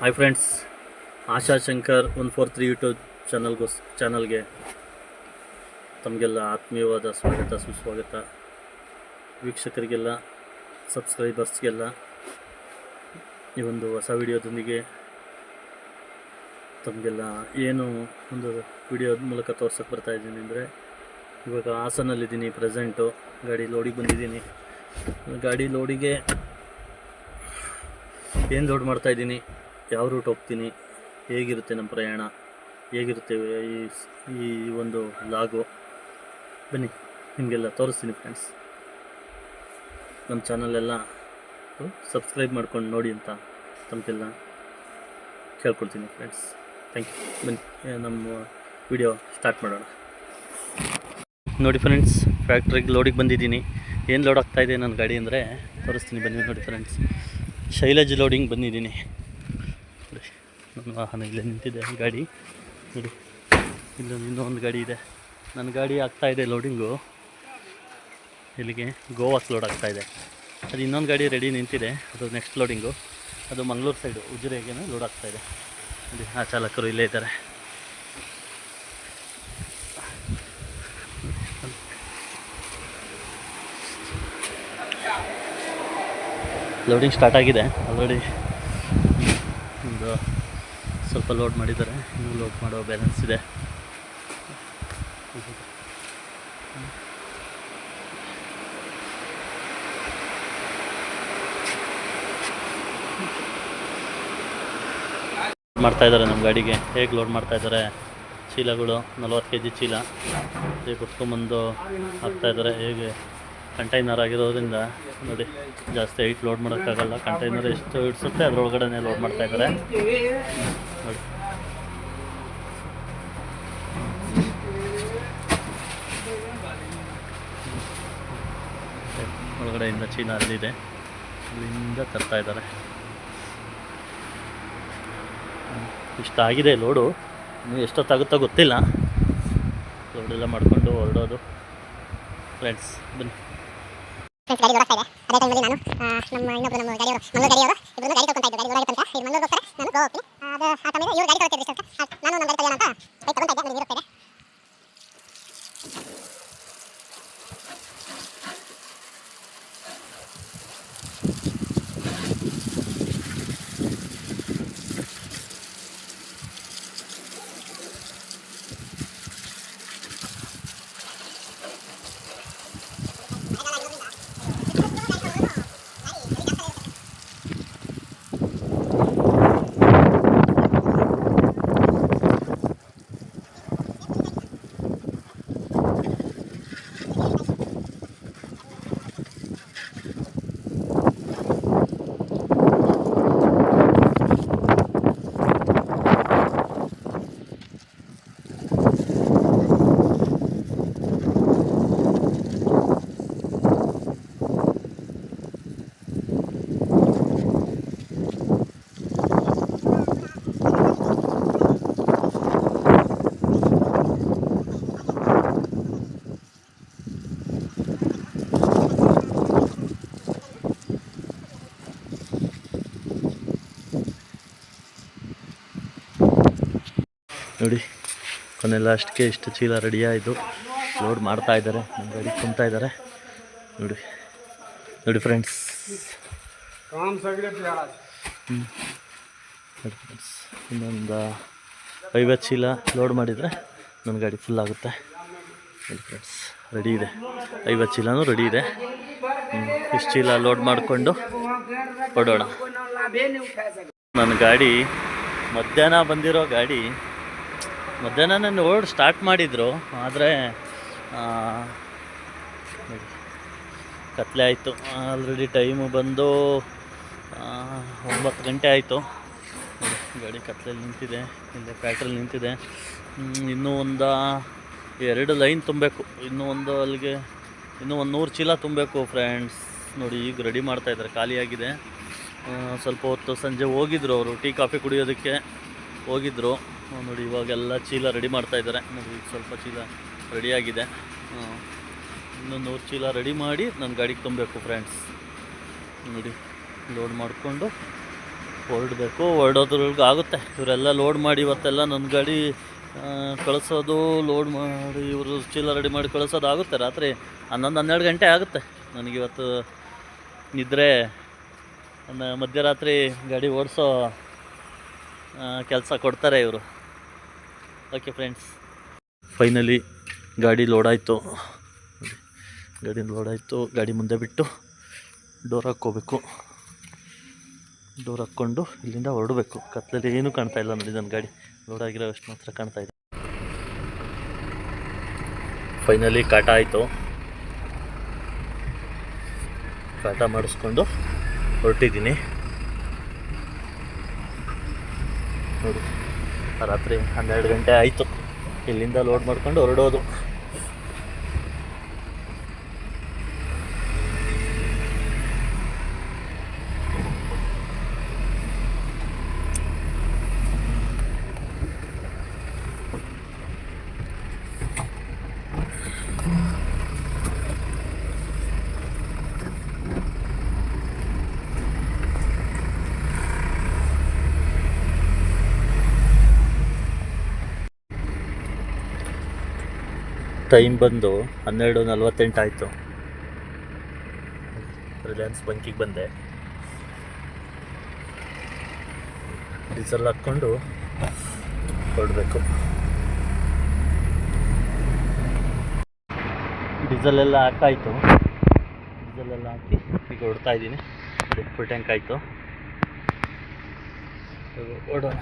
Hi friends Asha Shankar one four three YouTube ಚಾನಲ್ಗೋಸ್ ಚಾನಲ್ಗೆ ತಮಗೆಲ್ಲ ಆತ್ಮೀಯವಾದ ಸ್ವಾಗತ, ಸುಸ್ವಾಗತ. ವೀಕ್ಷಕರಿಗೆಲ್ಲ ಸಬ್ಸ್ಕ್ರೈಬರ್ಸ್ಗೆಲ್ಲ ಈ ಒಂದು ಹೊಸ ವಿಡಿಯೋದೊಂದಿಗೆ ತಮಗೆಲ್ಲ ಏನು ಒಂದು ವಿಡಿಯೋದ ಮೂಲಕ ತೋರ್ಸೋಕ್ಕೆ ಬರ್ತಾ ಇದ್ದೀನಿ ಅಂದರೆ, ಇವಾಗ ಹಾಸನಲ್ಲಿದ್ದೀನಿ ಪ್ರೆಸೆಂಟು ಗಾಡಿ ಲೋಡಿಗೆ ಬಂದಿದ್ದೀನಿ. ಗಾಡಿ ಲೋಡಿಗೆ ಏನು ಲೋಡ್ ಮಾಡ್ತಾ ಇದ್ದೀನಿ? ಯಾವ ರೂಟ್ ಹೋಗ್ತೀನಿ, ಹೇಗಿರುತ್ತೆ ನಮ್ಮ ಪ್ರಯಾಣ, ಹೇಗಿರುತ್ತೆ ಈ ಈ ಒಂದು ಲಾಗು ಬನ್ನಿ, ನಿಮಗೆಲ್ಲ ತೋರಿಸ್ತೀನಿ ಫ್ರೆಂಡ್ಸ್ ನಮ್ಮ ಚಾನಲೆಲ್ಲ ಸಬ್ಸ್ಕ್ರೈಬ್ ಮಾಡ್ಕೊಂಡು ನೋಡಿ ಅಂತ ತಮಗೆಲ್ಲ ಕೇಳ್ಕೊಳ್ತೀನಿ ಫ್ರೆಂಡ್ಸ್ ಥ್ಯಾಂಕ್ ಯು ಬನ್ನಿ ನಮ್ಮ ವಿಡಿಯೋ ಸ್ಟಾರ್ಟ್ ಮಾಡೋಣ. ನೋಡಿ ಫ್ರೆಂಡ್ಸ್ ಫ್ಯಾಕ್ಟ್ರಿಗೆ ಲೋಡಿಗೆ ಬಂದಿದ್ದೀನಿ. ಏನು ಲೋಡ್ ಆಗ್ತಾಯಿದೆ ನನ್ನ ಗಾಡಿ ಅಂದರೆ, ತೋರಿಸ್ತೀನಿ, ಬನ್ನಿ ನೋಡಿ ಫ್ರೆಂಡ್ಸ್ ಶೈಲಜ್ ಲೋಡಿಂಗ್ ಬಂದಿದ್ದೀನಿ. ನನ್ನ ವಾಹನ ಇಲ್ಲೇ ನಿಂತಿದೆ, ಗಾಡಿ. ನೋಡಿ, ಇಲ್ಲೊಂದು ಇನ್ನೊಂದು ಗಾಡಿ ಇದೆ. ನನ್ನ ಗಾಡಿ ಆಗ್ತಾ ಇದೆ ಲೋಡಿಂಗು ಇಲ್ಲಿಗೆ ಗೋವಾಸ್ ಲೋಡ್ ಆಗ್ತಾ ಇದೆ. ಅದು ಇನ್ನೊಂದು ಗಾಡಿ ರೆಡಿ ನಿಂತಿದೆ, ಅದು ನೆಕ್ಸ್ಟ್ ಲೋಡಿಂಗು ಅದು ಮಂಗಳೂರು ಸೈಡು ಉಜಿರೆಗೆ ಲೋಡ್ ಆಗ್ತಾ ಇದೆ. ನೋಡಿ, ಆ ಚಾಲಕರು ಇಲ್ಲೇ ಇದ್ದಾರೆ. ಲೋಡಿಂಗ್ ಸ್ಟಾರ್ಟ್ ಆಗಿದೆ ಆಲ್ರೆಡಿ ಸ್ವಲ್ಪ ಲೋಡ್ ಮಾಡಿದ್ದಾರೆ. ಇನ್ನೂ ಲೋಡ್ ಮಾಡೋ ಬ್ಯಾಲೆನ್ಸ್ ಇದೆ. ಮಾಡ್ತಾ ಇದ್ದಾರೆ ನಮ್ಮ ಗಾಡಿಗೆ. ಹೇಗೆ ಲೋಡ್ ಮಾಡ್ತಾ ಇದ್ದಾರೆ? ಚೀಲಗಳು, ನಲ್ವತ್ತು ಕೆ ಜಿ ಚೀಲ. ಹೇಗೆ ಕುತ್ಕೊಂಡ್ಬಂದು ಹಾಕ್ತಾ ಇದ್ದಾರೆ? ಹೇಗೆ ಕಂಟೈನರ್ ಆಗಿರೋದ್ರಿಂದ ನೋಡಿ, ಜಾಸ್ತಿ ಹೈಟ್ ಲೋಡ್ ಮಾಡೋಕ್ಕಾಗಲ್ಲ. ಕಂಟೈನರ್ ಎಷ್ಟು ಇಡ್ಸುತ್ತೆ ಅದರೊಳಗಡೆ ಲೋಡ್ ಮಾಡ್ತಾ ಇದ್ದಾರೆ. ನೋಡಿ. ಒಳಗಡೆಯಿಂದ ಚೀನಾ ಅಲ್ಲಿದೆ. ಅಲ್ಲಿಂದ ತರ್ತಾ ಇದ್ದಾರೆ. ಇಷ್ಟಾಗಿದೆ ಲೋಡು ಇನ್ನೂ ಎಷ್ಟೊತ್ತಾಗುತ್ತೋ ಗೊತ್ತಿಲ್ಲ. ಲೋಡೆಲ್ಲ ಮಾಡಿಕೊಂಡು ಹೊರಡೋದು. ಫ್ರೆಂಡ್ಸ್ ಬನ್ನಿ. ಫ್ರೆಂಡ್ಸ್ ಗಾಡಿ ಓಡಾಡ್ತಾ ಇದೆ. ಅದೇ ಟೈಮಲ್ಲಿ ನಾನು ನಮ್ಮ ಇನ್ನೊಬ್ಬರು ನಮ್ಮ ಗಾಡಿಯವರು ಮಂಗಳೂರು ಗಾಡಿಯವರು ಇಬ್ಬರು ಗಾಡಿ ತೊಗೊಂತಾ ಇದ್ದು ಗಾಡಿ ಓಡಾಡಿ ತನಕ ಈಗ ಮಂಗಳೂರಿಗೋಸ್ಕರ ನಾನು ಗೋವಾ ಹೋಗ್ತೀನಿ. ಅದು ಆ ಟೈಮಿಗೆ ಇವ್ರು ಗಾಡಿ ತೊಗೊಳ್ತಿದ್ರು ಆ, ನಾನು ನಮ್ಮ ಗಾಡಿ ತೊಗೊಳ್ಳೋಣ ಅಂತ ಬೈಕ್ ತೊಗೊಂತಾ ಇದ್ದೆ ನನಗೆ ಇರುತ್ತೆ ನೋಡಿ. ಕೊನೆಲ್ಲ ಅಷ್ಟಕ್ಕೆ ಇಷ್ಟು ಚೀಲ ರೆಡಿಯಾಯಿತು ಲೋಡ್ ಮಾಡ್ತಾ ಇದ್ದಾರೆ. ನಮ್ಮ ಗಾಡಿ ತುಂಬ್ತಾ ಇದ್ದಾರೆ. ನೋಡಿ. ನೋಡಿ ಫ್ರೆಂಡ್ಸ್ ಹ್ಞೂ ನೋಡಿ ಫ್ರೆಂಡ್ಸ್ ಇನ್ನೊಂದು ಐವತ್ತು ಚೀಲ ಲೋಡ್ ಮಾಡಿದರೆ ನನ್ನ ಗಾಡಿ ಫುಲ್ ಆಗುತ್ತೆ. ನೋಡಿ ಫ್ರೆಂಡ್ಸ್ ರೆಡಿ ಇದೆ. ಐವತ್ತು ಚೀಲನೂ ರೆಡಿ ಇದೆ. ಇಷ್ಟು ಚೀಲ ಲೋಡ್ ಮಾಡಿಕೊಂಡು ಹೊಡೋಣ ನನ್ನ ಗಾಡಿ ಮಧ್ಯಾಹ್ನ ಬಂದಿರೋ ಗಾಡಿ ಮಧ್ಯಾಹ್ನ ಲೋಡ್ ಸ್ಟಾರ್ಟ್ ಮಾಡಿದರು ಆದರೆ ಕತ್ಲೆ ಆಯಿತು. ಆಲ್ರೆಡಿ ಟೈಮು ಬಂದು ಒಂಬತ್ತು ಗಂಟೆ ಆಯಿತು. ಗಾಡಿ ಕತ್ಲೆಯಲ್ಲಿ ನಿಂತಿದೆ ಇಲ್ಲೇ ಫ್ಯಾಕ್ಟ್ರಲ್ಲಿ ನಿಂತಿದೆ. ಇನ್ನೂ ಒಂದು ಎರಡು ಲೈನ್ ತುಂಬಬೇಕು. ಇನ್ನೂ ಒಂದು ಅಲ್ಲಿಗೆ ಇನ್ನೂ ಒಂದು ನೂರು ಚೀಲ ತುಂಬಬೇಕು ಫ್ರೆಂಡ್ಸ್ ನೋಡಿ ಈಗ ರೆಡಿ ಮಾಡ್ತಾ ಇದ್ದಾರೆ ಖಾಲಿಯಾಗಿದೆ ಸ್ವಲ್ಪ ಹೊತ್ತು ಸಂಜೆ ಹೋಗಿದ್ರು ಅವರು ಟೀ ಕಾಫಿ ಕುಡಿಯೋದಕ್ಕೆ ಹೋಗಿದ್ರು. ಆ, ನೋಡಿ, ಇವಾಗೆಲ್ಲ ಚೀಲ ರೆಡಿ ಮಾಡ್ತಾ ಇದ್ದಾರೆ. ನೋಡಿ ಸ್ವಲ್ಪ ಚೀಲ ರೆಡಿಯಾಗಿದೆ ಇನ್ನೊಂದು ನೂರು ಚೀಲ ರೆಡಿ ಮಾಡಿ ನನ್ನ ಗಾಡಿಗೆ ತುಂಬಬೇಕು ಫ್ರೆಂಡ್ಸ್ ನೋಡಿ ಲೋಡ್ ಮಾಡಿಕೊಂಡು ಹೊರಡಬೇಕು ಹೊರಡೋದ್ರೊಳಗೆ ಆಗುತ್ತೆ. ಇವರೆಲ್ಲ ಲೋಡ್ ಮಾಡಿ ಇವತ್ತೆಲ್ಲ ನನ್ನ ಗಾಡಿ ಕಳಿಸೋದು ಲೋಡ್ ಮಾಡಿ ಇವರು ಚೀಲ ರೆಡಿ ಮಾಡಿ ಕಳಿಸೋದು ಆಗುತ್ತೆ. ರಾತ್ರಿ ಹನ್ನೊಂದು, ಹನ್ನೆರಡು ಗಂಟೆ ಆಗುತ್ತೆ. ನನಗಿವತ್ತು ನಿದ್ರೆ ಮಧ್ಯರಾತ್ರಿ ಗಾಡಿ ಓಡಿಸೋ ಕೆಲಸ ಕೊಡ್ತಾರೆ ಇವರು. ಓಕೆ ಫ್ರೆಂಡ್ಸ್ ಫೈನಲಿ ಗಾಡಿ ಲೋಡ್ ಆಯಿತು. ಗಾಡಿ ಲೋಡ್ ಆಯಿತು. ಗಾಡಿ ಮುಂದೆ ಬಿಟ್ಟು ಡೋರ್ ಹಾಕ್ಕೋಬೇಕು. ಡೋರ್ ಹಾಕ್ಕೊಂಡು ಇಲ್ಲಿಂದ ಹೊರಡಬೇಕು. ಕತ್ತಲಲ್ಲಿ ಏನೂ ಕಾಣ್ತಾ ಇಲ್ಲ ನೋಡಿ ನನ್ನ ಗಾಡಿ. ಲೋಡ್ ಆಗಿರೋ ಅಷ್ಟು ಮಾತ್ರ ಕಾಣ್ತಾ ಇದೆ. ಫೈನಲಿ ಕಾಟ ಆಯಿತು. ಕಾಟ ಮಾಡಿಸ್ಕೊಂಡು ಹೊರಟಿದ್ದೀನಿ. ನೋಡಿ. ರಾತ್ರಿ ಹನ್ನೆರಡು ಗಂಟೆ ಆಯಿತು. ಇಲ್ಲಿಂದ ಲೋಡ್ ಮಾಡ್ಕೊಂಡು ಹೊರಡೋದು. ಟೈಮ್ ಬಂದು ಹನ್ನೆರಡು ನಲ್ವತ್ತೆಂಟು ಆಯಿತು. ರಿಲಯನ್ಸ್ ಬಂಕಿಗೆ ಬಂದೆ. ಡೀಸೆಲ್ ಹಾಕ್ಕೊಂಡು ಹೊರಡಬೇಕು. ಡೀಸೆಲ್ ಎಲ್ಲ ಹಾಕಾಯಿತು. ಡೀಸೆಲ್ ಎಲ್ಲ ಹಾಕಿ ಈಗ ಹೊಡ್ತಾ ಇದ್ದೀನಿ. ಫುಲ್ ಟ್ಯಾಂಕ್ ಆಯಿತು. ಹೊಡೋಣ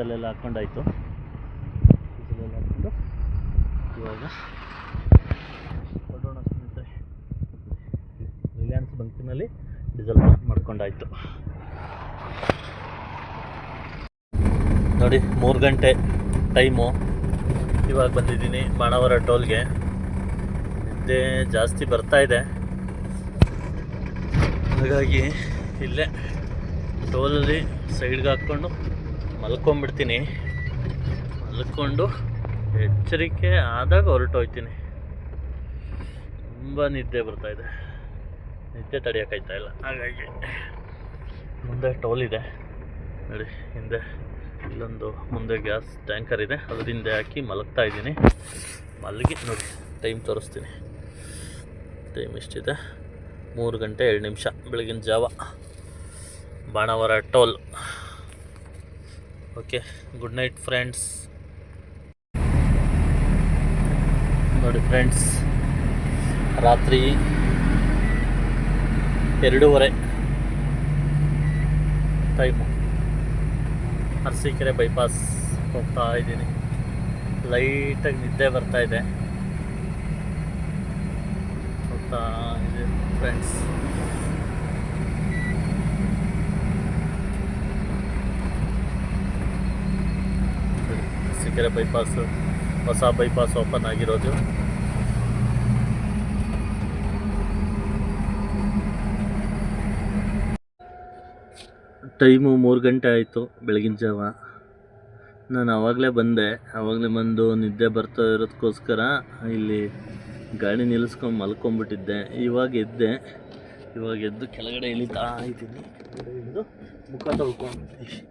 ಡೀಸೆಲೆಲ್ಲ ಡೀಸೆಲ್ ಎಲ್ಲ ಹಾಕ್ಕೊಂಡು ಇವಾಗ ಹೊರಡೋಣ ಸ್ನೇಹಿತರೆ. ರಿಲಯನ್ಸ್ ಬಂಕಿನಲ್ಲಿ ಡೀಸೆಲ್ ಮಾಡ್ಕೊಂಡಾಯ್ತು. ನೋಡಿ, ಮೂರು ಗಂಟೆ ಟೈಮು ಇವಾಗ ಬಂದಿದ್ದೀನಿ ಬಾಣಾವರ ಟೋಲ್ಗೆ. ನಿದ್ದೆ ಜಾಸ್ತಿ ಬರ್ತಾ ಇದೆ. ಹಾಗಾಗಿ ಇಲ್ಲೇ ಟೋಲಲ್ಲಿ ಸೈಡ್ಗೆ ಹಾಕ್ಕೊಂಡು ಮಲ್ಕೊಂಡ್ಬಿಡ್ತೀನಿ ಮಲ್ಕೊಂಡು ಎಚ್ಚರಿಕೆ ಆದಾಗ ಹೊರಟೋಯ್ತೀನಿ. ತುಂಬ ನಿದ್ದೆ ಬರ್ತಾ ಇದೆ. ನಿದ್ದೆ ತಡೆಯೋಕ್ಕಾಯ್ತಾ ಇಲ್ಲ? ಹಾಗಾಗಿ. ಮುಂದೆ ಟೋಲ್ ಇದೆ. ನೋಡಿ ಹಿಂದೆ ಇಲ್ಲೊಂದು ಮುಂದೆ ಗ್ಯಾಸ್ ಟ್ಯಾಂಕರ್ ಇದೆ. ಅದ್ರ ಹಿಂದೆ ಹಾಕಿ ಮಲಗ್ತಾ ಇದ್ದೀನಿ. ಮಲಗಿ ನೋಡಿ ಟೈಮ್ ತೋರಿಸ್ತೀನಿ. ಟೈಮ್ ಎಷ್ಟಿದೆ? ಮೂರು ಗಂಟೆ ಎರಡು ನಿಮಿಷ. ಬೆಳಗಿನ ಜಾವ. Banavara toll. Okay, good night friends. ನೋಡಿ ಫ್ರೆಂಡ್ಸ್, ರಾತ್ರಿ ಎರಡೂವರೆ ಟೈಮು ಅರಸೀಕೆರೆ ಬೈಪಾಸ್ ಹೋಗ್ತಾ ಇದ್ದೀನಿ. ಲೈಟಾಗಿ ನಿದ್ದೆ ಬರ್ತಾ ಇದೆ. ಹೋಗ್ತಾ ಇದೆ ಫ್ರೆಂಡ್ಸ್ ಅರಸೀಕೆರೆ ಬೈಪಾಸ್ ಹೊಸ ಬೈಪಾಸ್ ಓಪನ್ ಆಗಿರೋದು. ಟೈಮು ಮೂರು ಗಂಟೆ ಆಯಿತು ಬೆಳಗಿನ ಜಾವ. ನಾನು ಆವಾಗಲೇ ಬಂದೆ ಆವಾಗಲೇ ಬಂದು ನಿದ್ದೆ ಬರ್ತಾ ಇರೋದಕ್ಕೋಸ್ಕರ ಇಲ್ಲಿ ಗಾಡಿ ನಿಲ್ಲಿಸ್ಕೊಂಡು ಮಲ್ಕೊಂಬಿಟ್ಟಿದ್ದೆ ಇವಾಗ ಎದ್ದೆ, ಇವಾಗ ಎದ್ದು ಕೆಳಗಡೆ ಇಳಿತಾ ಇದ್ದೀನಿ. ಮುಖ ತೊಳ್ಕೊಂಡ್ಬಿಟ್ಟು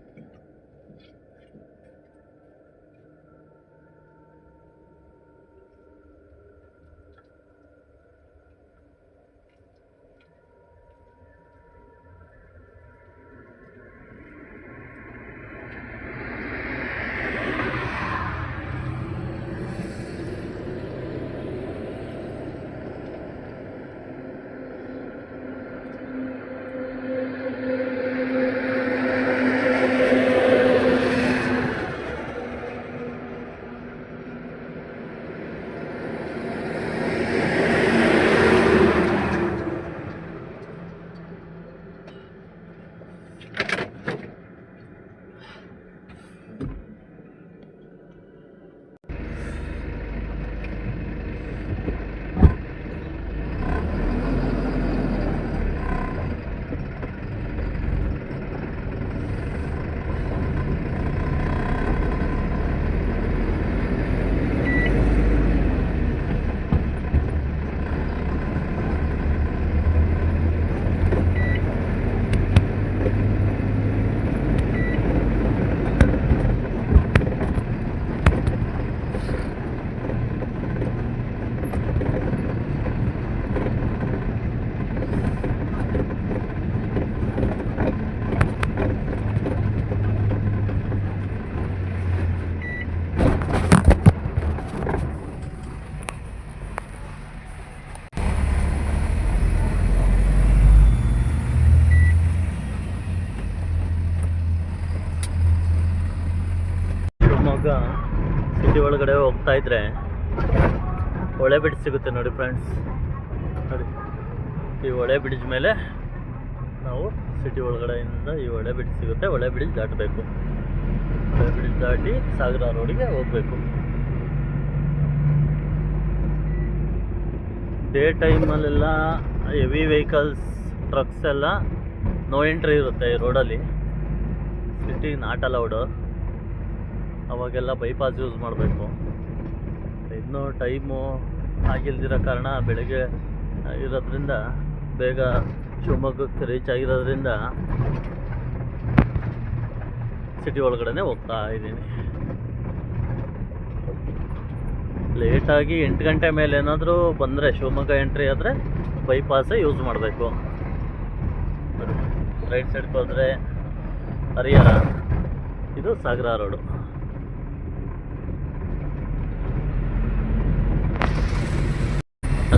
ಈ ಹೊಳೆ ಬ್ರಿಡ್ಜ್ ಮೇಲೆ ನಾವು ಸಿಟಿ ಒಳಗಡೆಯಿಂದ ಈ ಹೊಳೆ ಬ್ರಿಡ್ಜ್ ಸಿಗುತ್ತೆ. ಹೊಳೆ ಬ್ರಿಡ್ಜ್ ದಾಟಬೇಕು. ಹೊಳೆ ಬ್ರಿಡ್ಜ್ ದಾಟಿ ಸಾಗರ ರೋಡಿಗೆ ಹೋಗಬೇಕು ಡೇ ಟೈಮಲ್ಲೆಲ್ಲ ಹೆವಿ ವೆಹಿಕಲ್ಸ್ ಟ್ರಕ್ಸ್ ಎಲ್ಲ ನೋ ಎಂಟ್ರಿ ಇರುತ್ತೆ ಈ ರೋಡಲ್ಲಿ ಸಿಟಿ ನಾಟ್ ಅಲೌಡು ಅವಾಗೆಲ್ಲ ಬೈಪಾಸ್ ಯೂಸ್ ಮಾಡಬೇಕು. ಇನ್ನೂ ಟೈಮು ಆಗಿಲ್ದಿರೋ ಕಾರಣ ಬೆಳಗ್ಗೆ ಇರೋದ್ರಿಂದ ಬೇಗ ಶಿವಮೊಗ್ಗಕ್ಕೆ ರೀಚ್ ಆಗಿರೋದ್ರಿಂದ ಸಿಟಿ ಒಳಗಡೆ ಹೋಗ್ತಾ ಇದ್ದೀನಿ. ಲೇಟಾಗಿ ಎಂಟು ಗಂಟೆ ಮೇಲೆ ಏನಾದರೂ ಬಂದರೆ ಶಿವಮೊಗ್ಗ ಎಂಟ್ರಿ ಆದರೆ ಬೈಪಾಸೇ ಯೂಸ್ ಮಾಡಬೇಕು. ರೈಟ್ ಸೈಡ್ಗೆ ಹೋದರೆ ಹರಿಹರ, ಇದು ಸಾಗರ ರೋಡು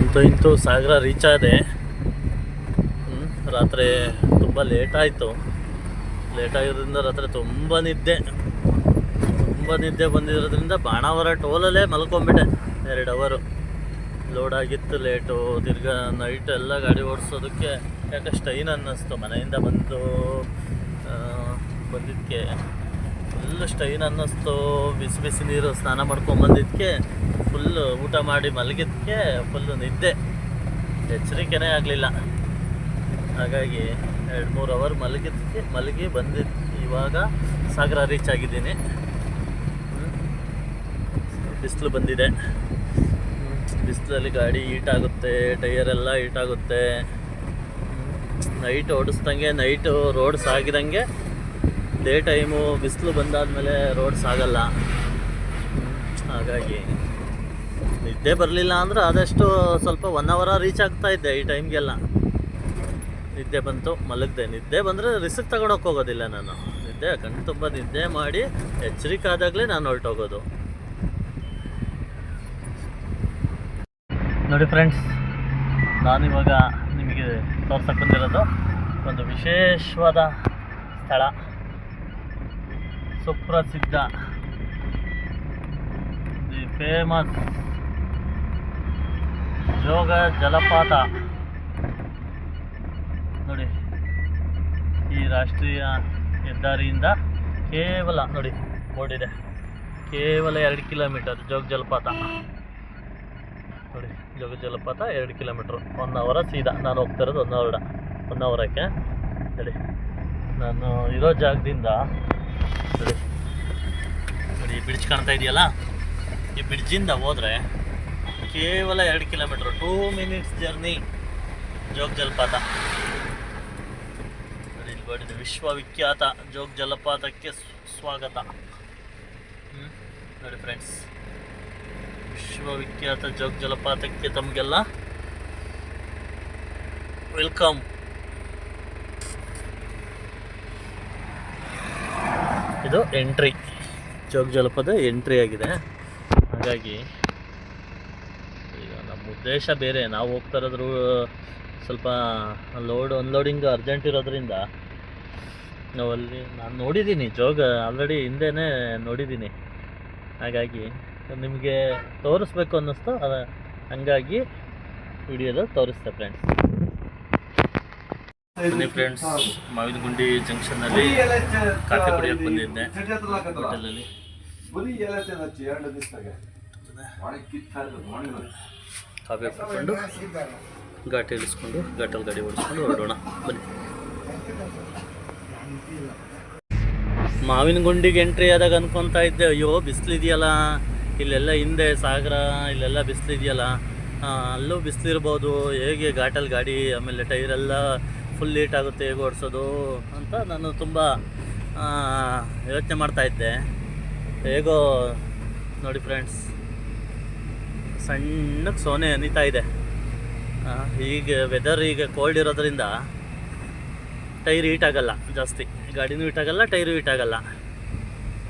ಅಂತೂ ಇಂತೂ ಸಾಗರ ರೀಚ್ ಆದೆ. ರಾತ್ರಿ ತುಂಬ ಲೇಟ್ ಆಯಿತು. ಲೇಟ್ ಆಗಿರೋದ್ರಿಂದ ರಾತ್ರಿ ತುಂಬ ನಿದ್ದೆ. ತುಂಬ ನಿದ್ದೆ ಬಂದಿರೋದ್ರಿಂದ ಬಾಣಾವರ ಟೋಲಲ್ಲೇ ಮಲ್ಕೊಂಬಿಟ್ಟೆ. ಎರಡು ಅವರು ಲೋಡ್ ಆಗಿತ್ತು ಲೇಟು ತಿರ್ಗಾ ನೈಟ್ ಎಲ್ಲ ಗಾಡಿ ಓಡಿಸೋದಕ್ಕೆ ಯಾಕೆ ಸ್ಟೈನ್ ಅನ್ನಿಸ್ತು. ಮನೆಯಿಂದ ಬಂದು ಬಂದಿದ್ದಕ್ಕೆ ಫುಲ್ ಸ್ಟೈನ್ ಅನ್ನಿಸ್ತು. ಬಿಸಿ ಬಿಸಿ ನೀರು ಸ್ನಾನ ಮಾಡ್ಕೊಂಬಂದಿದ್ದಕ್ಕೆ ಫುಲ್ಲು ಊಟ ಮಾಡಿ ಮಲಗಿದ್ದಕ್ಕೆ ಫುಲ್ಲು ನಿದ್ದೆ. ಎಚ್ಚರಿಕೆನೇ ಆಗಲಿಲ್ಲ. ಹಾಗಾಗಿ ಎರಡು ಮೂರು ಅವರ್ ಮಲಗಿದ್ದಕ್ಕೆ, ಮಲಗಿ ಬಂದಿದ್ದು ಇವಾಗ ಸಾಗರ ರೀಚ್ ಆಗಿದ್ದೀನಿ. ಬಿಸಿಲು ಬಂದಿದೆ. ಬಿಸಿಲಲ್ಲಿ ಗಾಡಿ ಎಲ್ಲ ಹೀಟ್ ಆಗುತ್ತೆ. ನೈಟ್ ಓಡಿಸ್ದಂಗೆ ನೈಟು ರೋಡ್ ಸಾಗಿದಂಗೆ ಡೇ ಟೈಮು ಬಿಸಿಲು ಬಂದಾದಮೇಲೆ ರೋಡ್ ಸಾಗಲ್ಲ. ಹಾಗಾಗಿ ನಿದ್ದೆ ಬರಲಿಲ್ಲ ಅಂದ್ರೆ ಆದಷ್ಟು ಸ್ವಲ್ಪ ಒನ್ ಅವರ ರೀಚ್ ಆಗ್ತಾ ಇದ್ದೆ ಈ ಟೈಮ್ಗೆಲ್ಲ ನಿದ್ದೆ ಬಂತು, ಮಲಗಿದೆ. ನಿದ್ದೆ ಬಂದರೆ ರಿಸ್ಕ್ ತಗೊಂಡೋಗಿ ಹೋಗೋದಿಲ್ಲ ನಾನು. ನಿದ್ದೆ, ಕಣ್ಣು ತುಂಬ ನಿದ್ದೆ ಮಾಡಿ ಎಚ್ಚರಿಕೆ ಆದಾಗಲೇ ನಾನು ಹೊರಟೋಗೋದು. ನೋಡಿ ಫ್ರೆಂಡ್ಸ್ ನಾನಿವಾಗ ನಿಮಗೆ ತೋರ್ಸಕ್ಕೆ ಬಂದಿರೋದು ಒಂದು ವಿಶೇಷವಾದ ಸ್ಥಳ. ಸುಪ್ರಸಿದ್ಧ, ದಿ ಫೇಮಸ್ ಜೋಗ ಜಲಪಾತ. ನೋಡಿ. ಈ ರಾಷ್ಟ್ರೀಯ ಹೆದ್ದಾರಿಯಿಂದ ಕೇವಲ ನೋಡಿ, ಬೋರ್ಡ್ ಕೇವಲ ಎರಡು ಕಿಲೋಮೀಟರ್ ಜೋಗ ಜಲಪಾತ. ನೋಡಿ, ಜೋಗ ಜಲಪಾತ ಎರಡು ಕಿಲೋಮೀಟ್ರ್. ಒನ್ ಅವರ ಸೀದಾ. ನಾನು ಹೋಗ್ತಾ ಇರೋದು ಒನ್ ಅವರ. ಒನ್ ಅವರಕ್ಕೆ. ಹೇಳಿ ನಾನು ಇರೋ ಜಾಗದಿಂದ ನೋಡಿ. ನೋಡಿ, ಈ ಬ್ರಿಡ್ಜ್ ಕಾಣ್ತಾ ಇದೆಯಲ್ಲ? ಈ ಬ್ರಿಡ್ಜಿಂದ ಹೋದರೆ ಕೇವಲ ಎರಡು kilometre. Two minutes journey Jog ಜಲಪಾತ. ಇಲ್ಲಿ ವಿಶ್ವವಿಖ್ಯಾತ ಜೋಗ ಜಲಪಾತಕ್ಕೆ ಸ್ವಾಗತ? ನೋಡಿ ಫ್ರೆಂಡ್ಸ್ ವಿಶ್ವವಿಖ್ಯಾತ ಜೋಗ ಜಲಪಾತಕ್ಕೆ ತಮಗೆಲ್ಲ ವೆಲ್ಕಮ್ ಇದು ಎಂಟ್ರಿ ಜೋಗ ಜಲಪಾತ ಎಂಟ್ರಿ ಆಗಿದೆ. ಹಾಗಾಗಿ ಈಗ ನಮ್ಮ ಉದ್ದೇಶ ಬೇರೆ. ನಾವು ಹೋಗ್ತಾ ಸ್ವಲ್ಪ ಲೋಡ್ ಅನ್ಲೋಡಿಂಗ್ ಅರ್ಜೆಂಟ್ ಇರೋದ್ರಿಂದ ನಾವು ಅಲ್ಲಿ ನಾನು ನೋಡಿದ್ದೀನಿ ಜೋಗ ಆಲ್ರೆಡಿ ಹಿಂದೆನೇ ನೋಡಿದ್ದೀನಿ ಹಾಗಾಗಿ ನಿಮಗೆ ತೋರಿಸ್ಬೇಕು ಅನ್ನಿಸ್ತು, ಅದ ಹಂಗಾಗಿ ವಿಡಿಯೋದಲ್ಲಿ ತೋರಿಸ್ತೆ ಫ್ರೆಂಡ್ಸ್ ಬನ್ನಿ ಫ್ರೆಂಡ್ಸ್ ಮಾವಿನಗುಂಡಿ ಜಂಕ್ಷನ್ನಲ್ಲಿ ಕಾಫಿ ಕುಡಿಯಕ್ಕೆ ಬಂದಿದ್ದೆ, ಹೋಟೆಲಲ್ಲಿ. ಕಾಫಿ ಕುಡ್ಕೊಂಡು, ಘಾಟಿ ಇಳಿಸ್ಕೊಂಡು ಘಾಟಲ್ಲಿ ಗಾಡಿ ಓಡಿಸ್ಕೊಂಡು ಹೊರಡೋಣ. ಬನ್ನಿ. ಮಾವಿನಗುಂಡಿಗೆ ಎಂಟ್ರಿ ಆದಾಗ ಅನ್ಕೊತಾ ಇದ್ದೆ, ಅಯ್ಯೋ, ಬಿಸಿಲಿದೆಯಲ್ಲ, ಇಲ್ಲೆಲ್ಲ ಹಿಂದೆ ಸಾಗರ, ಇಲ್ಲೆಲ್ಲ ಬಿಸಿಲಿದೆಯಲ್ಲ ಅಲ್ಲೂ ಬಿಸಿಲಿರ್ಬೋದು, ಹೇಗೆ ಘಾಟಲ್ಲಿ ಗಾಡಿ, ಆಮೇಲೆ ಟೈರೆಲ್ಲ ಫುಲ್ ಲೀಟ್ ಆಗುತ್ತೆ, ಹೇಗೆ ಓಡಿಸೋದು? ಅಂತ ನಾನು ತುಂಬ ಯೋಚನೆ ಮಾಡ್ತಾಯಿದ್ದೆ ಹೇಗೋ ನೋಡಿ ಫ್ರೆಂಡ್ಸ್ ಸಣ್ಣಕ್ಕೆ ಸೋನೆ ಅನಿತಾ ಇದೆ. ಈಗ ವೆದರ್ ಈಗ ಕೋಲ್ಡ್ ಇರೋದ್ರಿಂದ ಟೈರ್ ಹೀಟ್ ಆಗಲ್ಲ ಜಾಸ್ತಿ. ಗಾಡಿನೂ ಇಟ್ಟಾಗಲ್ಲ ಟೈರು ಇಟ್ಟಾಗಲ್ಲ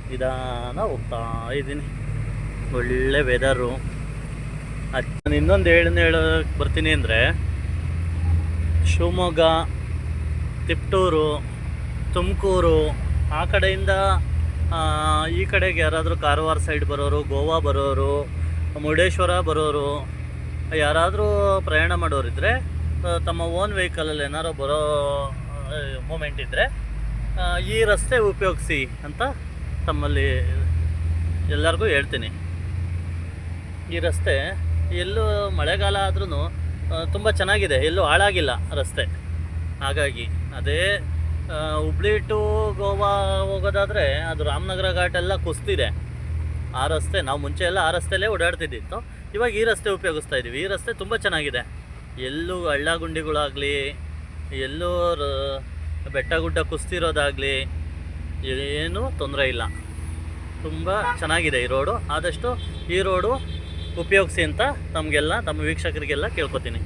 ನಿಧಾನ ಹೋಗ್ತಾ ಇದ್ದೀನಿ. ಒಳ್ಳೆ ವೆದರು ಅದು ನಾನು ಇನ್ನೊಂದು ಹೇಳನ್ನು ಹೇಳೋಕ್ಕೆ ಬರ್ತೀನಿ ಅಂದರೆ, ಶಿವಮೊಗ್ಗ, ತಿಪ್ಟೂರು, ತುಮಕೂರು, ಆ ಕಡೆಯಿಂದ ಈ ಕಡೆಗೆ ಯಾರಾದರೂ ಕಾರವಾರ ಸೈಡ್ ಬರೋರು, ಗೋವಾ ಬರೋರು, ಮುರುಡೇಶ್ವರ ಬರೋರು, ಯಾರಾದರೂ ಪ್ರಯಾಣ ಮಾಡೋರಿದ್ದರೆ ತಮ್ಮ ಓನ್ ವೆಹಿಕಲಲ್ಲಿ ಏನಾರು ಬರೋ ಮೂಮೆಂಟ್ ಇದ್ದರೆ ಈ ರಸ್ತೆ ಉಪಯೋಗಿಸಿ ಅಂತ ತಮ್ಮಲ್ಲಿ ಎಲ್ಲರಿಗೂ ಹೇಳ್ತೀನಿ. ಈ ರಸ್ತೆ ಎಲ್ಲೂ ಮಳೆಗಾಲ ಆದ್ರೂ ತುಂಬ ಚೆನ್ನಾಗಿದೆ. ಎಲ್ಲೂ ಹಾಳಾಗಿಲ್ಲ ರಸ್ತೆ. ಹಾಗಾಗಿ ಅದೇ ಹುಬ್ಳಿ ಟು ಗೋವಾ ಹೋಗೋದಾದರೆ ಅದು ರಾಮನಗರ ಘಾಟೆಲ್ಲ ಕುಸ್ತಿದೆ. ಆ ರಸ್ತೆ, ನಾವು ಮುಂಚೆ ಎಲ್ಲ ಆ ರಸ್ತೆಯಲ್ಲೇ ಓಡಾಡ್ತಿದ್ದಿತ್ತು. ಇವಾಗ ಈ ರಸ್ತೆ ಉಪಯೋಗಿಸ್ತಾ ಇದ್ದೀವಿ ಈ ರಸ್ತೆ ತುಂಬ ಚೆನ್ನಾಗಿದೆ. ಎಲ್ಲೂ ಹಳ್ಳ ಗುಂಡಿಗಳಾಗಲಿ, ಎಲ್ಲೂ ಬೆಟ್ಟ ಗುಡ್ಡ ಕುಸ್ತಿರೋದಾಗಲಿ, ಏನೂ ತೊಂದರೆ ಇಲ್ಲ. ತುಂಬ ಚೆನ್ನಾಗಿದೆ ಈ ರೋಡು. ಆದಷ್ಟು ಈ ರೋಡು ಉಪಯೋಗಿಸಿ ಅಂತ ತಮಗೆಲ್ಲ, ತಮ್ಮ ವೀಕ್ಷಕರಿಗೆಲ್ಲ ಕೇಳ್ಕೊತೀನಿ.